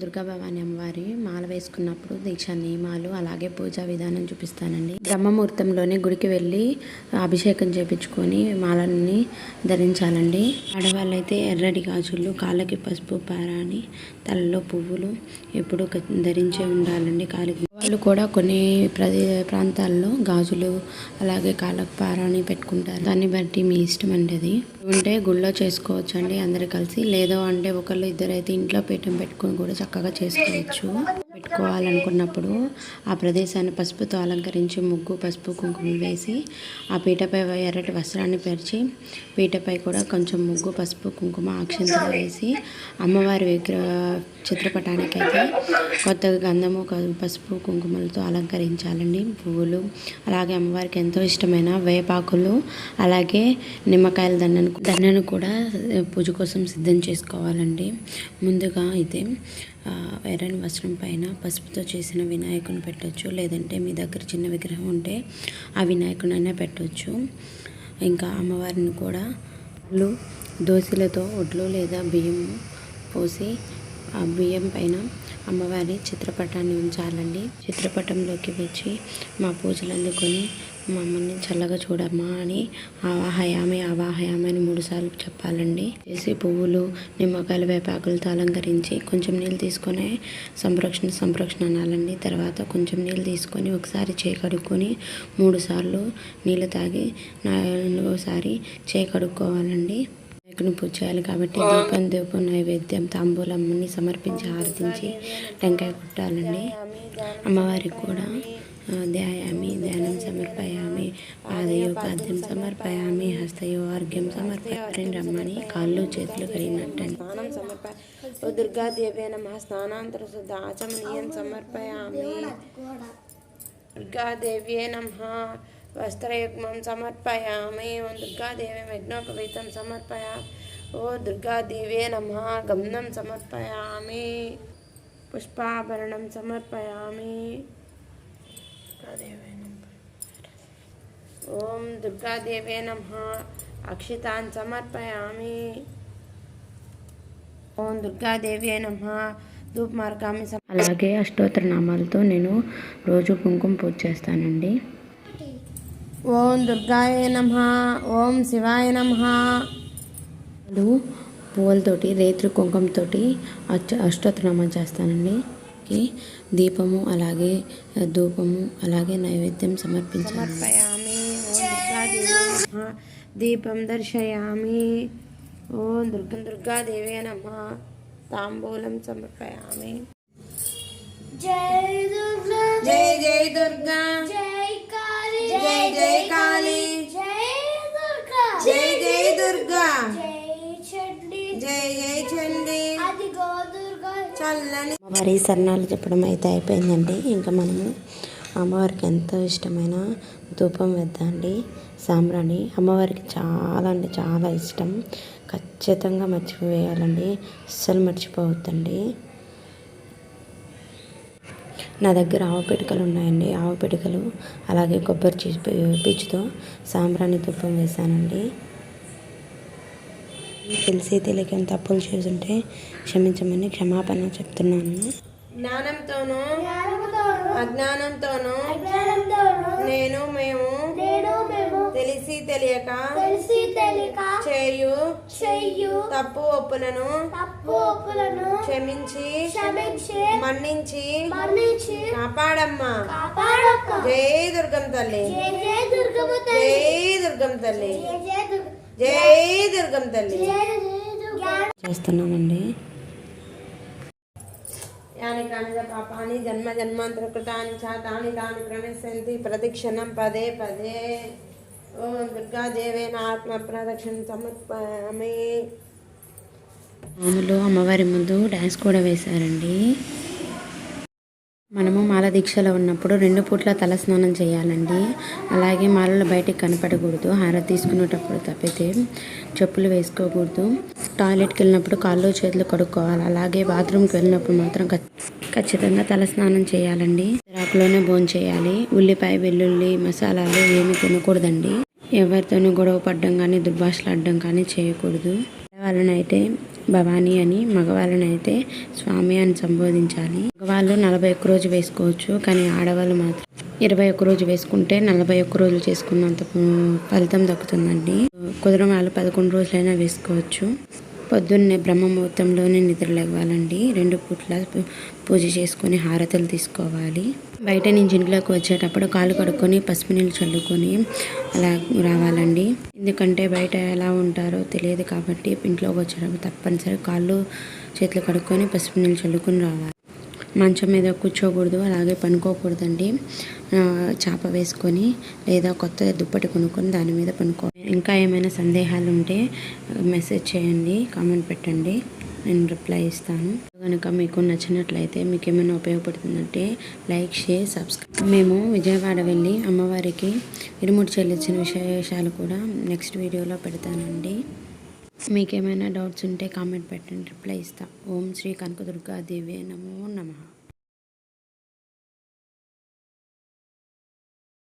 దుర్గా భవాని అమ్మవారి మాల వేసుకున్నప్పుడు దీక్ష నియమాలు అలాగే పూజా విధానం చూపిస్తానండి. బ్రహ్మముహూర్తంలోనే గుడికి వెళ్ళి అభిషేకం చేపించుకొని మాలని ధరించాలండి. ఆడవాళ్ళైతే ఎర్రటి గాజులు కాళ్ళకి పసుపు పారాని తలలో పువ్వులు ఎప్పుడు ధరించే ఉండాలండి కాలికి. వాళ్ళు కూడా కొన్ని ప్రదే ప్రాంతాల్లో గాజులు అలాగే కాళ్ళకు పారాని పెట్టుకుంటారు. దాన్ని బట్టి మీ ఇష్టం అండి అది. ఉంటే గుళ్ళో చేసుకోవచ్చు అండి అందరు కలిసి. లేదో అంటే ఒకళ్ళు ఇద్దరైతే ఇంట్లో పీఠం పెట్టుకొని కూడా చక్కగా చేసుకోవచ్చు. పెట్టుకోవాలనుకున్నప్పుడు ఆ ప్రదేశాన్ని పసుపుతో అలంకరించి ముగ్గు పసుపు కుంకుమ వేసి ఆ పీటపై ఎర్రటి వస్త్రాన్ని పరిచి పీటపై కూడా కొంచెం ముగ్గు పసుపు కుంకుమ అక్షంతలు వేసి అమ్మవారి విగ్రహ చిత్రపటానికైతే కొత్తగా గంధము పసుపు కుంకుమలతో అలంకరించాలండి. పువ్వులు అలాగే అమ్మవారికి ఎంతో ఇష్టమైన వేపాకులు అలాగే నిమ్మకాయల దండను దండను కూడా పూజ కోసం సిద్ధం చేసుకోవాలండి. ముందుగా అయితే ఎర్రని వస్త్రం పైన పసుపుతో చేసిన వినాయకుని పెట్టొచ్చు. లేదంటే మీ దగ్గర చిన్న విగ్రహం ఉంటే ఆ వినాయకునైనా పెట్టొచ్చు. ఇంకా అమ్మవారిని కూడా ఒడ్లు దోశలతో ఒడ్లు లేదా బియ్యం పోసి ఆ బియ్యం పైన అమ్మవారి చిత్రపటాన్ని ఉంచాలండి. చిత్రపటంలోకి వచ్చి మా పూజలు అందుకొని మమ్మల్ని చల్లగా చూడమ్మా అని ఆవాహయామి ఆవాహయామి అని మూడుసార్లు చెప్పాలండి. చేసి పువ్వులు నిమ్మకాయలు వేపాకులతో అలంకరించి కొంచెం నీళ్ళు తీసుకొని సంరక్షణ సంరక్షణ అనాలండి. తర్వాత కొంచెం నీళ్ళు తీసుకొని ఒకసారి చే కడుక్కొని మూడు సార్లు నీళ్ళు తాగి నాలుగోసారి చే కడుక్కోవాలండి వినాయకుని పూజ చేయాలి కాబట్టి దీపం దీపం నైవేద్యం తాంబూలం అన్ని సమర్పించి ఆరతించి టెంకాయ కొట్టాలండి. అమ్మవారికి కూడా ధ్యాయామి ధ్యానం సమర్పయామి పాదయో పాద్యం సమర్పయామి హస్తయో ఆర్ఘ్యం సమర్పయామి రమ్మని కాళ్ళు చేతులు సమర్ప ఓ దుర్గాదేవే నమ స్నానాంతర శుద్ధ ఆచమనీయం సమర్పయామి. దుర్గాదేవ్యే నమ వస్త్రయుగ్మం సమర్పయామి ఓం దుర్గాదేవి యజ్ఞోపవీతం సమర్పయా ఓ దుర్గాదేవే నమ గమనం సమర్పయామి పుష్పాభరణం సమర్పయామి ఓం దుర్గాదేవే నమ అక్షితాన్ సమర్పయామి ఓం దుర్గాదేవే నమ ధూప్ మార్గామి అలాగే అష్టోత్తర నామాలతో నేను రోజు కుంకుమ పూజ చేస్తానండి. ఓం దుర్గాయ నమ ఓం శివాయ నమ. పూలు పువ్వులతోటి రేత్రి కుంకుమతోటి అష్ట అష్టోత్తరనామం చేస్తానండి. దీపము అలాగే ధూపము అలాగే నైవేద్యం సమర్పించాలి. దీపం దర్శయామి. ఓం దుర్గ దుర్గాదేవి నమ. తాంబూలం సమర్పయామి. జై దుర్గా. జై జై దుర్గా. జై కాళీ. జై జై దుర్గా. జై జై చండి. చల్లని. అమ్మవారి శరణాలు చెప్పడం అయితే అయిపోయిందండి. ఇంకా మనము అమ్మవారికి ఎంతో ఇష్టమైన ధూపం వేద్దండి సాంబ్రాణి అమ్మవారికి చాలా అంటే చాలా ఇష్టం. ఖచ్చితంగా మర్చిపోయాలండి అస్సలు మర్చిపోవద్దండి. నా దగ్గర ఆవు పిడకలు ఉన్నాయండి. ఆవు పిడకలు అలాగే కొబ్బరి చీ పీచుతో సాంబ్రాణి తుప్పం వేశానండి. తెలిసి తెలియక తప్పులు చేసుంటే క్షమించమని క్షమాపణ చెప్తున్నాను. జ్ఞానంతోనూ అజ్ఞానంతోనూ నేను మేము నేను మేము తెలిసి తెలియక తెలిసి తెలియక చేయు చెయ్యు తప్పు ఒప్పులను తప్పు ఒప్పులను క్షమించి క్షమించి మన్నించి మన్నించి కాపాడమ్మా. కాపాడక్క జై దుర్గం తల్లి. జై దుర్గమ్మ తల్లి. దుర్గం తల్లి. జై దుర్గ తల్లి. జై జై దుర్గా. చేస్తున్నానండి యాని కాని పాపాన్ని పాపాని జన్మ జన్మాంతర కృతాన్ని చ తాని తాను ప్రవిశంతి ప్రదక్షిణం పదే పదే. ఓం దుర్గాదేవేన ఆత్మ ప్రదక్షిణ సమర్పయామి. మామూలు అమ్మవారి ముందు డ్యాన్స్ కూడా వేశారండి. మనము మాల దీక్షలో ఉన్నప్పుడు రెండు పూట్ల తల స్నానం చేయాలండి. అలాగే మాలలు బయటికి కనపడకూడదు. హారతి తీసుకునేటప్పుడు తప్పితే చెప్పులు వేసుకోకూడదు. టాయిలెట్కి వెళ్ళినప్పుడు కాళ్ళు చేతులు కడుక్కోవాలి. అలాగే బాత్రూమ్కి వెళ్ళినప్పుడు మాత్రం ఖచ్చితంగా తల స్నానం చేయాలండి. రాకులోనే భోజనం చేయాలి. ఉల్లిపాయ వెల్లుల్లి మసాలాలు ఏమి తినకూడదండి. ఎవరితోనూ గొడవ పడడం కానీ దుర్భాషలాడడం కానీ చేయకూడదు. వాళ్ళనైతే భవానీ అని మగవాళ్ళనైతే స్వామి అని సంబోధించాలి. మగవాళ్ళు నలభై ఒక్క రోజు వేసుకోవచ్చు కానీ ఆడవాళ్ళు మాత్రం ఇరవై ఒక్క రోజు వేసుకుంటే నలభై ఒక్క రోజులు చేసుకున్నంత ఫలితం దక్కుతుందండి. కుదరం వాళ్ళు పదకొండు రోజులైనా వేసుకోవచ్చు. పొద్దున్నే బ్రహ్మ ముహూర్తంలోనే నిద్ర లేవాలండి. రెండు పూట్ల పూ- పూజ చేసుకొని హారతలు తీసుకోవాలి. బయట నుంచి ఇంట్లోకి వచ్చేటప్పుడు కాళ్ళు కడుక్కొని పసుపు నీళ్ళు చల్లుకొని అలా రావాలండి. ఎందుకంటే బయట ఎలా ఉంటారో తెలియదు కాబట్టి ఇంట్లోకి వచ్చేటప్పుడు తప్పనిసరి కాళ్ళు చేతులు కడుక్కొని పసుపు నీళ్ళు చల్లుకొని రావాలి. మంచం మీద కూర్చోకూడదు అలాగే పనుకోకూడదండి. ఆ, చాప వేసుకొని లేదా కొత్త దుప్పటి కొనుక్కొని దాని మీద పనుకో. ఇంకా ఏమైనా సందేహాలు ఉంటే మెసేజ్ చేయండి కామెంట్ పెట్టండి. నేను రిప్లై ఇస్తాను. కనుక మీకు నచ్చినట్లయితే మీకు ఏమైనా ఉపయోగపడుతుందంటే లైక్ షేర్ సబ్స్క్రైబ్. మేము విజయవాడ వెళ్ళి అమ్మవారికి ఇరుముడి చెల్లించిన విశేషాలు కూడా నెక్స్ట్ వీడియోలో పెడతానండి. మీకేమైనా డౌట్స్ ఉంటే కామెంట్ పెట్టండి. రిప్లై ఇస్తా. ఓం శ్రీ కనకదుర్గా దేవే నమో నమః.